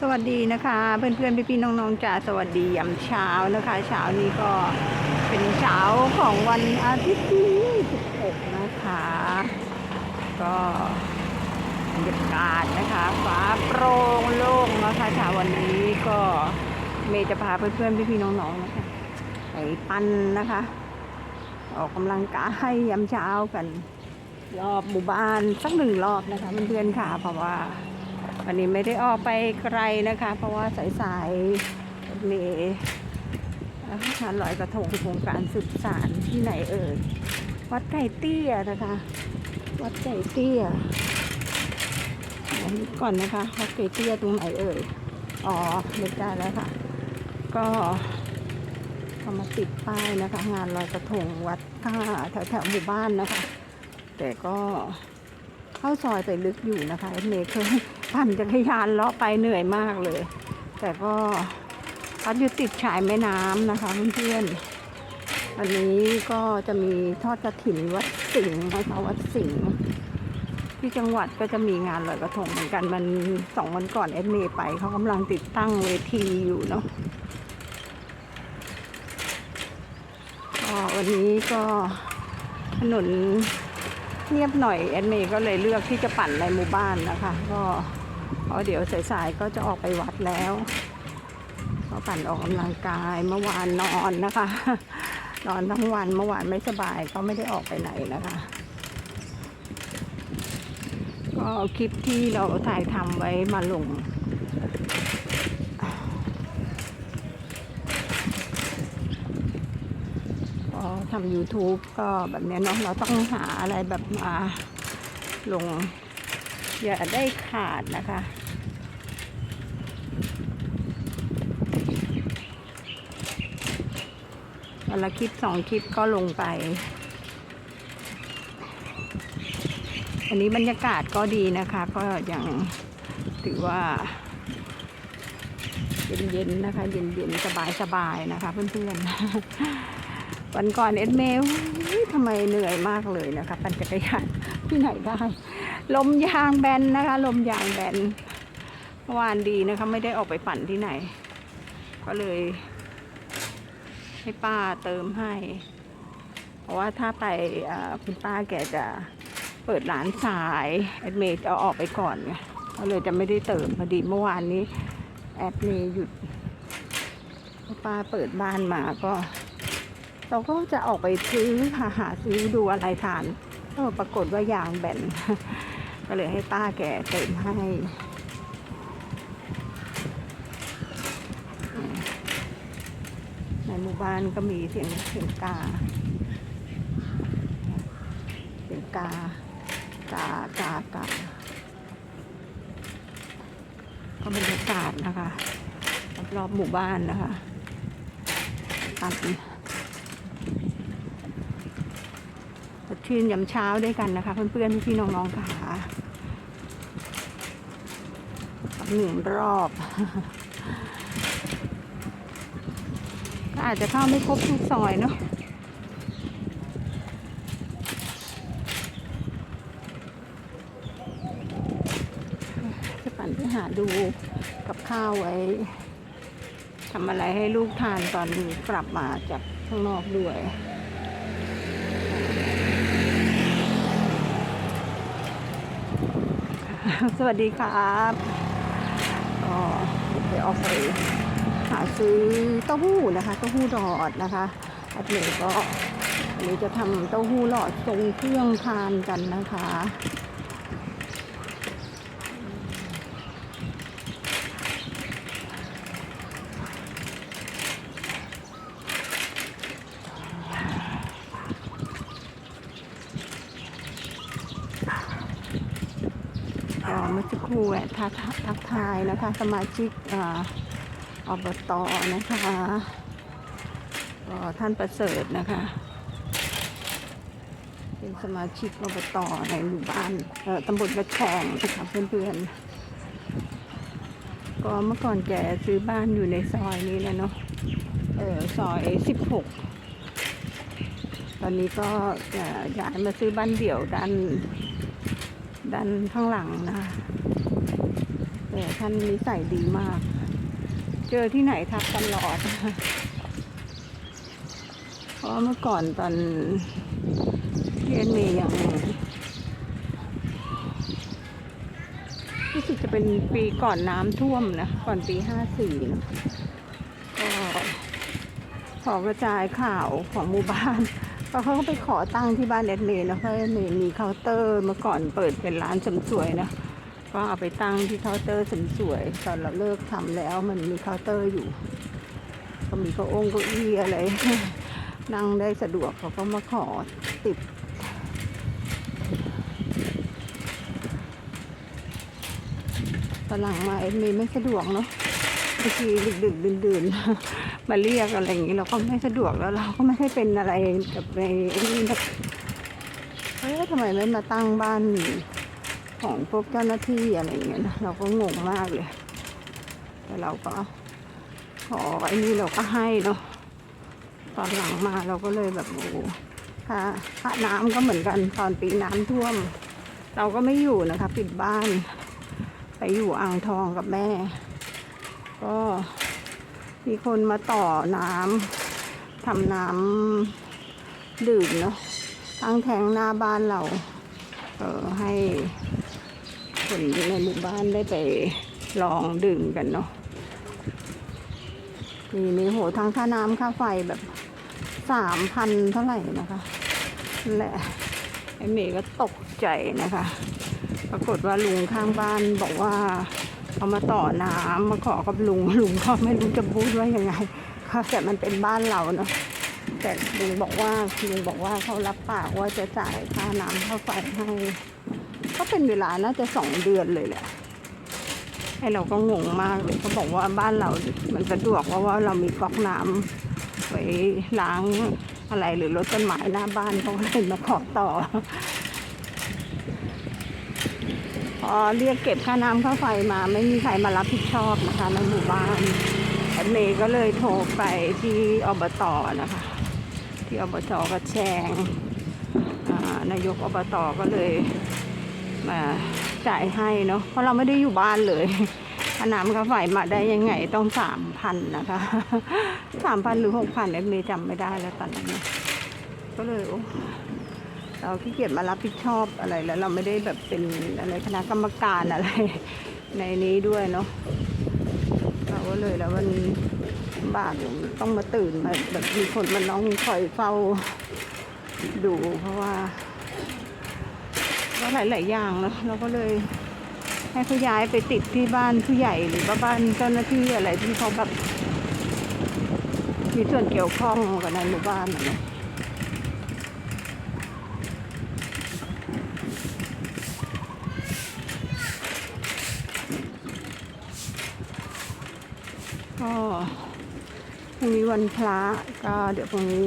สวัสดีนะคะ เพื่อนๆพี่ๆน้องๆจ๋าสวัสดียามเช้านะคะเช้านี้ก็เป็นเช้าของวันอาทิตย์ที่26นะคะ ก็บรรยากาศนะคะฟ้าโปร่งโล่งนะคะเช้าวันนี้ก็เมย์จะพาเพื่อนๆพี่ๆน้องๆนะคะไปปั้นนะคะ ออกกำลังกายยามเช้ากัน รอบหมู่บ้านสักหนึ่งรอบนะคะเพื่อนๆค่ะเพราะว่า วันนี้ไม่ได้ออกไปไกลนะคะ เพราะว่าสายๆมีงานลอยกระทงโครงการสืบสารที่ไหนเอ่ยวัดไก่เตี้ยนะคะ วัดไก่เตี้ยนี่ก่อนนะคะวัดไก่เตี้ยตรงไหนเอ่ยอ๋อเด็กได้แล้วค่ะ ก็เขามาติดป้ายนะคะ งานลอยกระทงวัดท่าแถวแถวๆหมู่บ้านนะคะ แต่ก็เข้าซอยไปลึกอยู่นะคะเมย์เคย ปั่นจักรยานเลาะไปเหนื่อยมากเลย แต่ก็พัดอยู่ติดชายแม่น้ำนะคะเพื่อนๆวันนี้ก็จะมีทอดกระถิ่นวัดสิงห์นะคะวัดสิงห์ที่จังหวัดก็จะมีงานลอยกระทงเหมือนกันมันสองวันก่อนเอดเมย์ไปเขากำลังติดตั้งเวทีอยู่เนาะวันนี้ก็ถนน เงียบหน่อยแอดเมย์ก็เลยเลือกที่จะปั่นในหมู่บ้านนะคะก็เพราะเดี๋ยวสายๆก็จะออกไปวัดแล้วก็ปั่นออกกำลังกายเมื่อวานนอนนะคะ นอนทั้งวันเมื่อวานไม่สบายก็ไม่ได้ออกไปไหนนะคะ ก็คลิปที่เราถ่ายทำไว้มาลง ก็ ทำ YouTube ก็แบบนี้เนาะเราต้องหาอะไรแบบมาลง อย่าได้ขาดนะคะ วันละคลิปสองคลิปก็ลงไป อันนี้บรรยากาศก็ดีนะคะ ก็ยังถือว่าเย็นๆนะคะ เย็นๆ สบายๆ นะคะเพื่อนๆ วันก่อนเอ็ดเมลทำไมเหนื่อยมากเลยนะคะปั่นจักรยานที่ไหนได้ ลมยางแบนนะคะ ลมยางแบนเมื่อวานดีนะคะ ไม่ได้ออกไปปั่นที่ไหน ก็เลย ให้ป้าเติมให้ เพราะว่าถ้าไปอ่าคุณป้าแกจะเปิดร้านสายแอดเมย์จะเอาออกไปก่อนไงก็เลยจะไม่ได้เติมพอดีเมื่อวานนี้ แอดเมหยุดป้าเปิดบ้านมาก็ เราก็จะออกไปซื้อหาหาซื้อดูอะไรทานก็ปรากฏว่ายางแบนก็เลยให้ป้าแกเติมให้ในหมู่บ้านก็มีเสียงเสียงกาเสียงกากากากาก็บรรยากาศนะคะรอบๆหมู่บ้านนะคะตัด ชื่นยามเช้าด้วยกันนะคะ เพื่อนๆพี่ๆน้องๆค่ะหนึ่งรอบก็อาจจะเข้าไม่ครบทุกซอยเนาะจะปั่นไปหาดูกับข้าวไว้ทำอะไรให้ลูกทานตอนกลับมาจากข้างนอกด้วย สวัสดีครับก็ไปออกไปหาซื้อเต้าหู้นะคะเต้าหู้หลอดนะคะอันนี้ก็อันนี้จะทำเต้าหู้หลอดทรงเครื่องทานกันนะคะ ก็เมื่อสักครู่แวะทักทักทาย นะคะ สมาชิกอ่าอบตนะคะท่านประเสริฐนะคะ เป็นสมาชิกอบตในหมู่บ้านตำบลกระแชงนะคะเพื่อนๆ ก็เมื่อก่อนแกซื้อบ้านอยู่ในซอยนี้แหละเนาะเออซอยสิบหกตอนนี้ก็ย้ายมาซื้อบ้านเดี่ยวด้านด้านข้างหลังนะคะ แกแต่ท่านนิสัยดีมาก เจอที่ไหนทักตลอด เพราะเมื่อก่อนตอนเรียนเมย์ยังรู้สึกจะเป็นปีก่อนน้ำท่วมนะ ก่อนปีห้าสี่นะก็ขอกระจายข่าวของหมู่บ้านเพราเขาก็ไปขอตั้งที่บ้านแอดเมย์นะเพราะแอดเมย์มีเคาน์เตอร์เมื่อก่อนเปิดเป็นร้านเสริมสวยนะ ก็เอาไปตั้งที่เคาน์เตอร์สวยๆตอนเราเลิกทำแล้วมันมีเคาน์เตอร์อยู่ ก็มีเก้าองเก้าอี้อะไร นั่งได้สะดวกเขาก็มาขอติดตอนหลังมาเอ็มไม่สะดวกเนาะบางทีดึกดึกดื่นๆ มาเรียกอะไรอย่างนี้เราก็ไม่สะดวกแล้วเราก็ไม่ได้เป็นอะไรกับในไอ้นี่แบบเฮ้ยทำไมไม่มาตั้งบ้าน ของพวกเจ้าหน้าที่อะไรอย่างเงี้ยนะเราก็งงมากเลย แต่เราก็ขอไอ้นี่เราก็ให้เนาะตอนหลังมาเราก็เลยแบบโอ้ค่าค่าน้ำก็เหมือนกันตอนปีน้ำท่วม เราก็ไม่อยู่นะคะ ปิดบ้าน ไปอยู่อ่างทองกับแม่ ก็มีคนมาต่อน้ำทำน้ำดื่มเนาะตั้งแทงหน้าบ้านเรา เออให้ คนในหมู่บ้านได้ไปลองดื่มกันเนาะมีมีโหทั้งค่าน้ำค่าไฟแบบสามพันเท่าไหร่นะคะแหละไอเมย์ก็ตกใจนะคะ ปรากฏว่าลุงข้างบ้านบอกว่าเอามาต่อน้ำมาขอกับลุงลุงก็ไม่รู้จะพูดว่ายังไงค่ะแต่มันเป็นบ้านเราเนาะแต่ลุงบอกว่าลุงบอกว่าเขารับปากว่าจะจ่ายค่าน้ำค่าไฟให้ ก็เป็นเวลาน่าจะสองเดือนเลยแหละไอ้เราก็งงมากเลยเขาบอกว่าบ้านเรา มันสะดวกเพราะว่าเรามีก๊อกน้ำไว้ล้างอะไรหรือรดต้นไม้หน้าบ้านเขาเลยมาขอต่อ พอเรียกเก็บค่าน้ำค่าไฟมาไม่มีใครมารับผิดชอบนะคะในหมู่บ้านแอดเมย์ก็เลยโทรไปที่อบตนะคะ ที่อบจกระแชงนายกอบตก็เลย มาจ่ายให้เนาะเพราะเราไม่ได้อยู่บ้านเลยค่าน้ำค่าไฟมาได้ยังไงต้องสามพันนะคะสามพันหรือหกพันแอดเมย์จำไม่ได้แล้วตอนนั้ก็เลยโอ้เราขี้เกียจมารับผิดชอบอะไรแล้วเราไม่ได้แบบเป็นอะไรคณะกรรมการอะไร ในนี้ด้วยเนาะเราก็เลยแล้วมันลำบากต้องมาตื่นมาแบบมีคนมาน้องคอยเฝ้าดูเพราะว่า ก็หลาย ๆ อย่างเนาะเราก็เลยให้เขาย้ายไปติดที่บ้านผู้ใหญ่หรือว่าบ้านเจ้าหน้าที่อะไรที่เขาแบบมีส่วนเกี่ยวข้องกับในหมู่บ้านอะเนะก็พรุ่งนี้วันพระก็เดี๋ยวพรุ่งนี้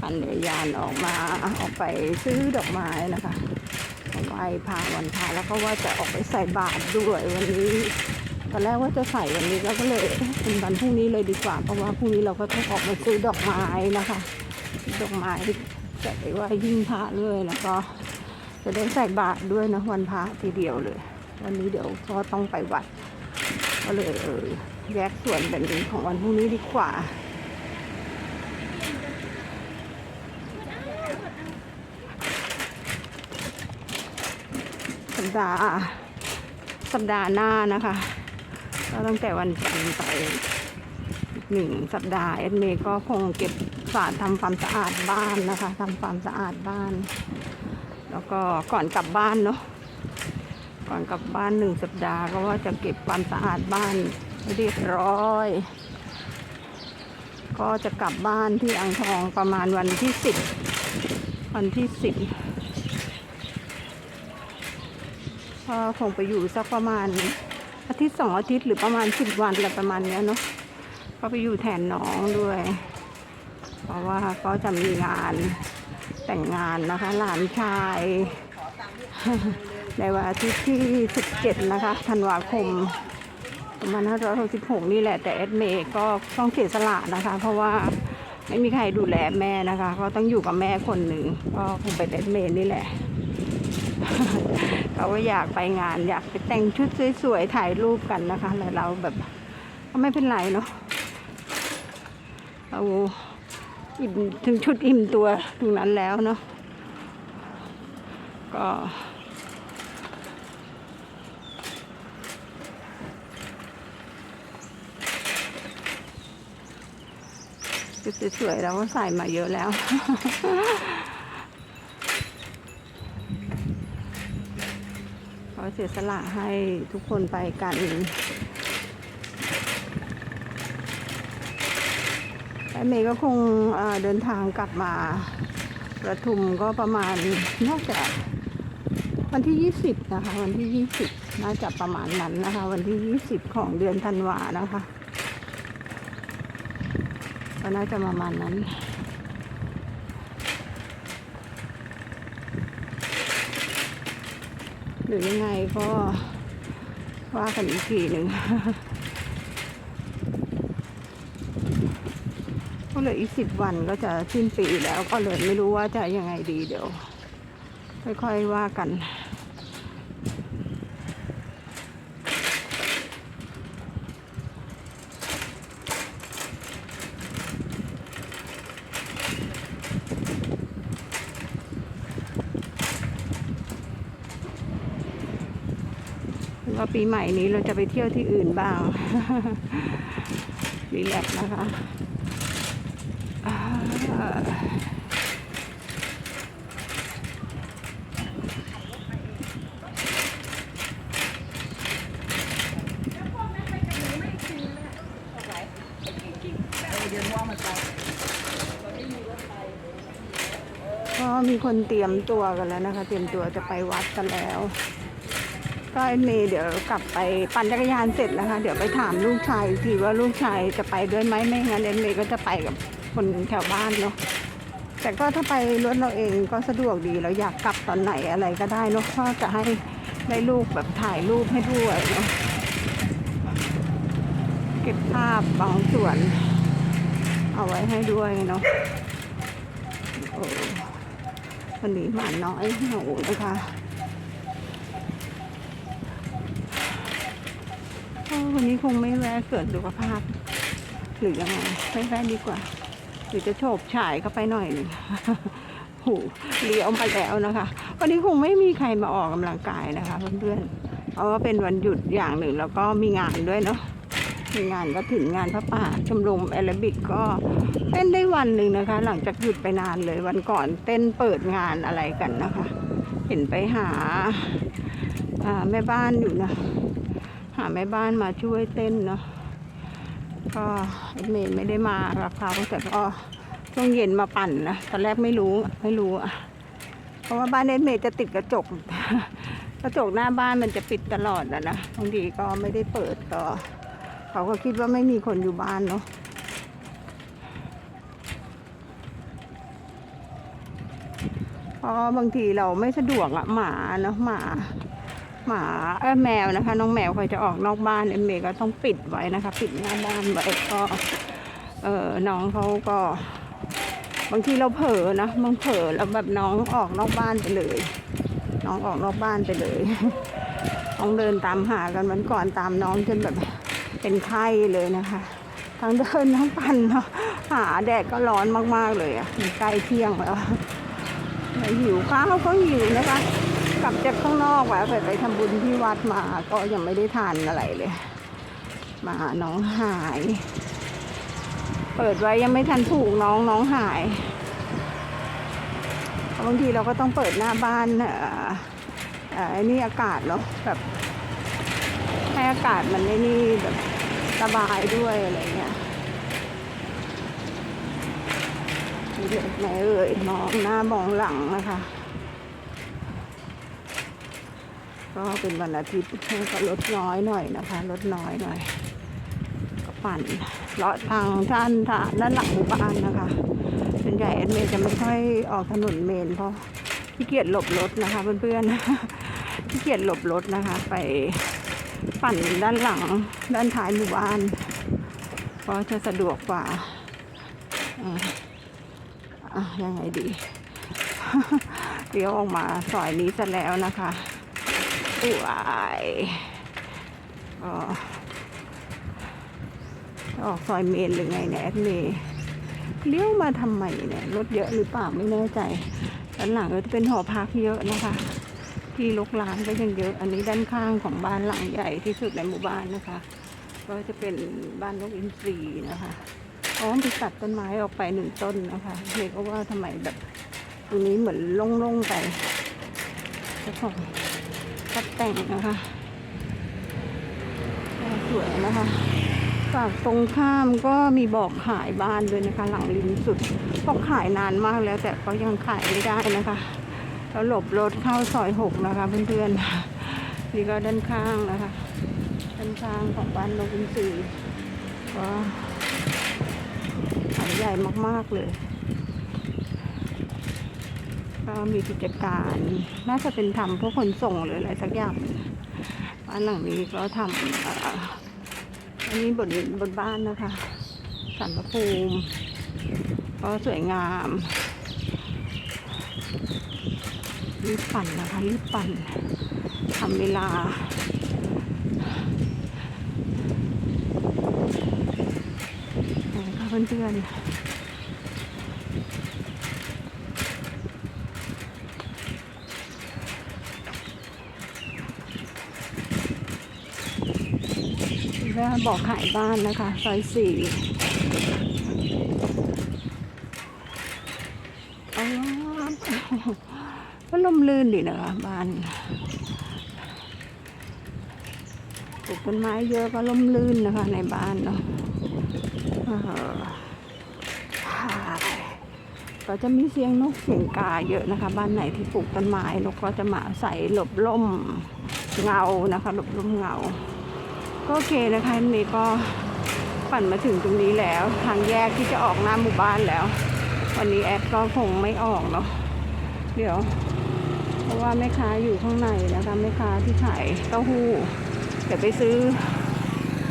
ปั่นจักรยานออกมาออกไปซื้อดอกไม้นะคะ ไหว้พระวันพระแล้วก็ว่าจะออกไปใส่บาตรด้วยวันนี้ตอนแรกว่าจะใส่วันนี้แล้วก็เลยเป็นวันพรุ่งนี้เลยดีกว่า เพราะว่าพรุ่งนี้เราก็ต้องออกมาซื้อดอกไม้นะคะดอกไม้จะไปไหว้ยิ่งพระเลยแล้วก็จะได้ใส่บาตรด้วยนะวันพระทีเดียวเลย วันนี้เดี๋ยวก็ต้องไปวัด ก็เลยเออแยกส่วนแบ่งเป็นของวันพรุ่งนี้ดีกว่า สัปดาห์สัปดาห์หน้านะคะก็ตั้งแต่วันจันทร์ไปหนึ่งสัปดาห์เอ็ดเมย์ก็คงเก็บฝาดทำความสะอาดบ้านนะคะทำความสะอาดบ้าน แล้วก็ก่อนกลับบ้านเนาะก่อนกลับบ้านหนึ่งสัปดาห์ก็ว่าจะเก็บความสะอาดบ้านเรียบร้อย ก็จะกลับบ้านที่อ่างทองประมาณวันที่สิบวันที่สิบ ก็คงไปอยู่สักประมาณ อาทิตย์สองอาทิตย์หรือประมาณสิบวันอะไรประมาณเนี้ยเนาะก็ไปอยู่แทนน้องด้วย เพราะว่าก็จะมีงานแต่งงานนะคะ หลานชาย ในวันอาทิตย์ที่ 17 นะคะธันวาคม2566 นี่แหละแต่เอดเมย์ก็ต้องเสียสละนะคะ เพราะว่าไม่มีใครดูแลแม่นะคะ ก็ต้องอยู่กับแม่คนหนึ่งก็คงเป็นเอดเมย์นี่แหละ เขาก็อยากไปงานอยากไปแต่งชุดสวยๆถ่ายรูปกันนะคะแต่เราแบบก็ไม่เป็นไรเนาะเราอิ่มถึงชุดอิ่มตัวตรงนั้นแล้วเนาะก็ชุดสวยๆเราก็ใส่มาเยอะแล้ว เขาเสียสละให้ทุกคนไปกัน และเมย์ก็คงเอ่อเดินทางกลับมาประทุมก็ประมาณน่าจะวันที่ 20 นะคะ วันที่ 20 น่าจะประมาณนั้นนะคะ วันที่ 20 ของเดือนธันวานะคะ ก็น่าจะประมาณนั้น หรือยังไงก็ว่ากันอีกทีหนึ่งก็เลยออีกสิบวันก็จะสิ้นปีแล้วก็เลยไม่รู้ว่าจะยังไงดีเดี๋ยวค่อยๆว่ากัน ปีใหม่นี้เราจะไปเที่ยวที่อื่นบ้างรีแลกนะคะก็มีคนเตรียมตัวกันแล้วนะคะ เตรียมตัวจะไปวัดกันแล้ว ก็เมย์เดี๋ยวกลับไปปั่นจักรยานเสร็จนะคะเดี๋ยวไปถามลูกชายอีกทีว่าลูกชายจะไปด้วยไหมไม่งั้นเมย์ก็จะไปกับคนแถวบ้านเนาะแต่ก็ถ้าไปรถเราเองก็สะดวกดีเราอยากกลับตอนไหนอะไรก็ได้เนาะก็จะให้ได้ลูกแบบถ่ายรูปให้ด้วยเนาะเก็บภาพบางส่วน เอาไว้ให้ด้วยเนาะโอ้วันนี้หมาน้อยหนูนะคะ เออ วันนี้คงไม่แวะเกิดสุขภาพ หรือยังไงไม่แวะดีกว่า หรือจะโฉบฉายเข้าไปหน่อยหนึ่งหูเลี้ยวมาแล้วนะคะ วันนี้คงไม่มีใครมาออกกำลังกายนะคะเพื่อนๆเพราะว่าเป็นวันหยุดอย่างหนึ่งแล้วก็มีงานด้วยเนาะมีงานก็ถึงงานพระป่าชมรมแอโรบิกก็เต้นได้วันหนึ่งนะคะ หลังจากหยุดไปนานเลยวันก่อนเต้นเปิดงานอะไรกันนะคะ เห็นไปหาแม่บ้านอยู่นะ หาแม่บ้านมาช่วยเต้นเนาะก็เอเมย์ไม่ได้มากับเขาแต่ก็ช่วงเย็นมาปั่นนะตอนแรกไม่รู้ไม่รู้อะเพราะว่าบ้านเอเมย์จะติดกระจก กระจกหน้าบ้านมันจะปิดตลอดอะนะบางทีก็ไม่ได้เปิดก็ เขาก็คิดว่าไม่มีคนอยู่บ้านเนาะเพราะบางทีเราไม่สะดวกอะหมาเนาะหมา หมาเออแมวนะคะ น้องแมวเขาจะออกนอกบ้านเอ็มเมก็ต้องปิดไว้นะคะ ปิดหน้าบ้านไว้ก็เออน้องเขาก็ บางทีเราเผลอนะมันเผลอแล้วแบบน้องออกนอกบ้านไปเลย น้องออกนอกบ้านไปเลยน้องเดินตามหากันวันก่อนตามน้องจนแบบเป็นไข้เลยนะคะ ทั้งเดินทั้งปั่นเนาะหาแดดก็ร้อนมากๆเลยอะ่ะใกล้เที่ยงแล้วแล้วหิวข้าวก็หิวนะคะ กลับจากข้างนอกแหวะไปไปทำบุญที่วัดมาก็ยังไม่ได้ทานอะไรเลย มาน้องหาย เปิดไว้ยังไม่ทันถูกน้องน้องหายบางทีเราก็ต้องเปิดหน้าบ้านเอ่อเอ่อไอ้นี่อากาศเนาะแบบให้อากาศมันไอ้นี่แบบสบายด้วยอะไรเงี้ยเด็กไหนเอ่ยมองหน้ามองหลังนะคะ ก็เป็นวันอาทิตย์ก็ลดน้อยหน่อยนะคะลดน้อยหน่อย ก็ปั่นเลาะทางท่านทาด้านหลังหมู่บ้านนะคะส่วนใหญ่เอ็นเมย์จะไม่ค่อยออกถนนเมนเพราะขี้เกียจหลบรถนะคะเพื่อนๆขี้เกียจหลบรถนะคะ ไปปั่นด้านหลังด้านท้ายหมู่บ้านก็จะสะดวกกว่าอะยังไงดีเลี้ยวออกมาซอยนี้ซะแล้วนะคะ อู้อายออกซอยเมนหรือไงเนี่ยแอดเมย์เลี้ยวมาทำไมเนี่ยรถเยอะหรือเปล่าไม่แน่ใจด้านหลังก็จะเป็นหอพักเยอะนะคะ ที่ลกร้านก็ยังเยอะ อันนี้ด้านข้างของบ้านหลังใหญ่ที่สุดในหมู่บ้านนะคะ ก็จะเป็นบ้านนกอินทรีนะคะอ๋อไปตัดต้นไม้ออกไปหนึ่งต้นนะคะเด็กก็ว่าทำไมแบบตรงนี้เหมือนโล่งๆไปเจ้าของ ตัดแต่งนะคะสวยนะคะฝั่งตรงข้ามก็มีบอกขายบ้านด้วยนะคะ หลังริมสุดบอกขายนานมากแล้ว แต่ก็ยังขายไม่ได้นะคะแล้วหลบรถเข้าซอยหกนะคะเพื่อนๆนี่ก็ด้านข้างนะคะ ด้านข้างของบ้านนกอินทรีก็ขายใหญ่มากๆเลย ก็มีกิจการ น่าจะเป็นทำพวกขนส่งหรืออะไรสักอย่างบ้านหลังนี้ก็ทำอันนี้บนบนบ้านนะคะสันพระภูมิก็สวยงามรีบปั่นนะคะรีบปั่นทำเวลานะคะเพื่อนๆก็ บอกขายบ้านนะคะซอยสี่อ๋อก็ลมลื่นดีนะคะบ้านปลูกต้นไม้เยอะก็ล่มลื่นนะคะ ในบ้านเนาะก็จะมีเสียงนกเสียงกาเยอะนะคะ บ้านไหนที่ปลูกต้นไม้นกก็จะมาใส่หลบล่มเงานะคะ หลบล่มเงา ก็โอเคนะคะนี่ก็ปั่นมาถึงตรงนี้แล้ว ทางแยกที่จะออกหน้าหมู่บ้านแล้ว วันนี้แอดก็คงไม่ออกเนาะเดี๋ยว เพราะว่าแม่ค้าอยู่ข้างในนะคะแม่ค้าที่ขายเต้าหู้เดี๋ยวไปซื้อ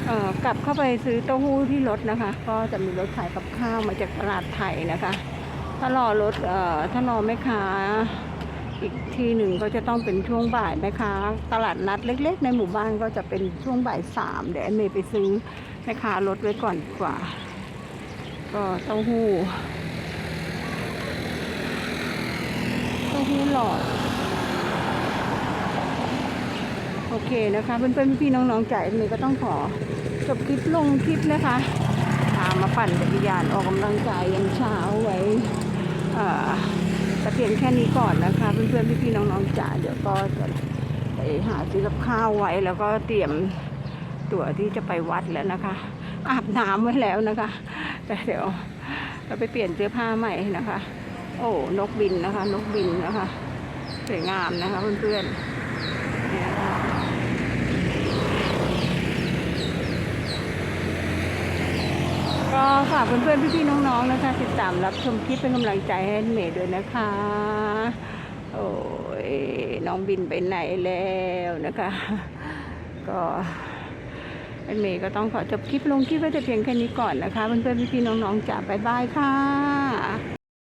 เอ่อกลับเข้าไปซื้อเต้าหู้ที่รถนะคะ ก็จะมีรถขายกับข้าวมาจากตลาดไทยนะคะ ถ้ารอรถเอ่อถ้ารอแม่ค้า อีกทีหนึ่งก็จะต้องเป็นช่วงบ่ายแม่ค้าตลาดนัดเล็กๆ ในหมู่บ้านก็จะเป็นช่วงบ่ายสามเดี๋ยวแอนเมย์ไปซื้อแม่ค้ารถไว้ก่อนดีกว่า ก็เต้าหู้เต้าหู้หลอด โอเคนะคะเพื่อนๆพี่ๆน้องๆจ่ายเมย์ก็ต้องขอจบคลิปลงคลิปนะคะพามาปั่นจักรยานออกกำลังกายยามเช้าไว้อ่อ แต่เพียงแค่นี้ก่อนนะคะ เพื่อนๆพี่ๆน้องๆจ่าเดี๋ยวก็จะไปหาซื้อกับข้าวไว้แล้วก็เตรียมตั๋วที่จะไปวัดแล้วนะคะ อาบน้ำไว้แล้วนะคะ แต่เดี๋ยวเราไปเปลี่ยนเสื้อผ้าใหม่นะคะ โอ้นกบินนะคะ นกบินนะคะสวยงามนะคะเพื่อนๆเนี่ยนะคะ ก็ฝากเพื่อนๆ พี่ๆ น้องๆ นะคะติดตามรับชมคลิปเป็นกำลังใจให้เมย์ด้วยนะคะ โอ้ยน้องบินไปไหนแล้วนะคะ ก็เมย์ก็ต้องขอจบคลิปลงคลิปไว้แต่เพียงแค่นี้ก่อนนะคะ เพื่อนๆ พี่ๆ น้องๆจ๋าบ๊ายบายค่ะ